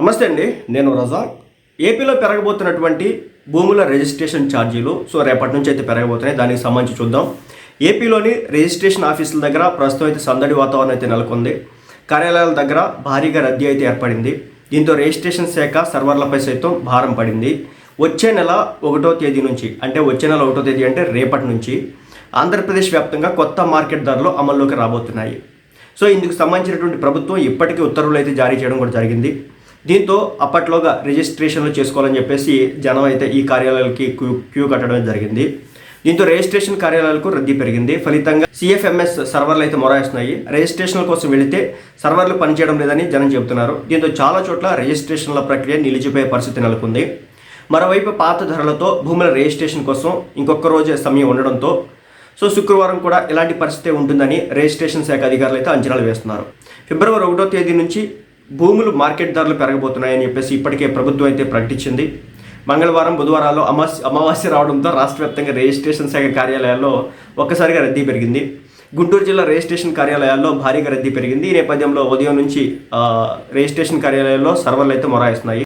నమస్తే అండి. నేను రజాక్ ఏపీలో పెరగబోతున్నటువంటి భూముల రిజిస్ట్రేషన్ ఛార్జీలు సో రేపటి నుంచి అయితే పెరగబోతున్నాయి. దానికి సంబంధించి చూద్దాం. ఏపీలోని రిజిస్ట్రేషన్ ఆఫీసుల దగ్గర ప్రస్తుతం అయితే సందడి వాతావరణం అయితే నెలకొంది. కార్యాలయాల దగ్గర భారీగా రద్దీ అయితే ఏర్పడింది. దీంతో రిజిస్ట్రేషన్ శాఖ సర్వర్లపై సైతం భారం పడింది. వచ్చే నెల ఒకటో తేదీ నుంచి అంటే వచ్చే నెల ఒకటో తేదీ అంటే రేపటి నుంచి ఆంధ్రప్రదేశ్ వ్యాప్తంగా కొత్త మార్కెట్ ధరలు అమల్లోకి రాబోతున్నాయి. సో ఇందుకు సంబంధించినటువంటి ప్రభుత్వం ఇప్పటికీ ఉత్తర్వులు అయితే జారీ చేయడం కూడా జరిగింది. దీంతో అప్పట్లోగా రిజిస్ట్రేషన్లు చేసుకోవాలని చెప్పేసి జనం అయితే ఈ కార్యాలయాలకి క్యూ క్యూ కట్టడం జరిగింది. దీంతో రిజిస్ట్రేషన్ కార్యాలయాలకు రద్దీ పెరిగింది. ఫలితంగా సిఎఫ్ఎంఎస్ సర్వర్లు అయితే మొరాయిస్తున్నాయి. రిజిస్ట్రేషన్ల కోసం వెళితే సర్వర్లు పనిచేయడం లేదని జనం చెబుతున్నారు. దీంతో చాలా చోట్ల రిజిస్ట్రేషన్ల ప్రక్రియ నిలిచిపోయే పరిస్థితి నెలకొంది. మరోవైపు పాత ధరలతో భూముల రిజిస్ట్రేషన్ కోసం ఇంకొక రోజే సమయం ఉండడంతో సో శుక్రవారం కూడా ఇలాంటి పరిస్థితి ఉంటుందని రిజిస్ట్రేషన్ శాఖ అధికారులు అయితే అంచనాలు వేస్తున్నారు. ఫిబ్రవరి ఒకటో తేదీ నుంచి భూములు మార్కెట్ ధరలు పెరగబోతున్నాయని చెప్పేసి ఇప్పటికే ప్రభుత్వం అయితే ప్రకటించింది. మంగళవారం బుధవారాల్లో అమాస్ అమావాస్య రావడంతో రాష్ట్ర వ్యాప్తంగా రిజిస్ట్రేషన్ శాఖ కార్యాలయాల్లో ఒక్కసారిగా రద్దీ పెరిగింది. గుంటూరు జిల్లా రిజిస్ట్రేషన్ కార్యాలయాల్లో భారీగా రద్దీ పెరిగింది. ఈ నేపథ్యంలో ఉదయం నుంచి రిజిస్ట్రేషన్ కార్యాలయాల్లో సర్వర్లు అయితే మొరాయిస్తున్నాయి.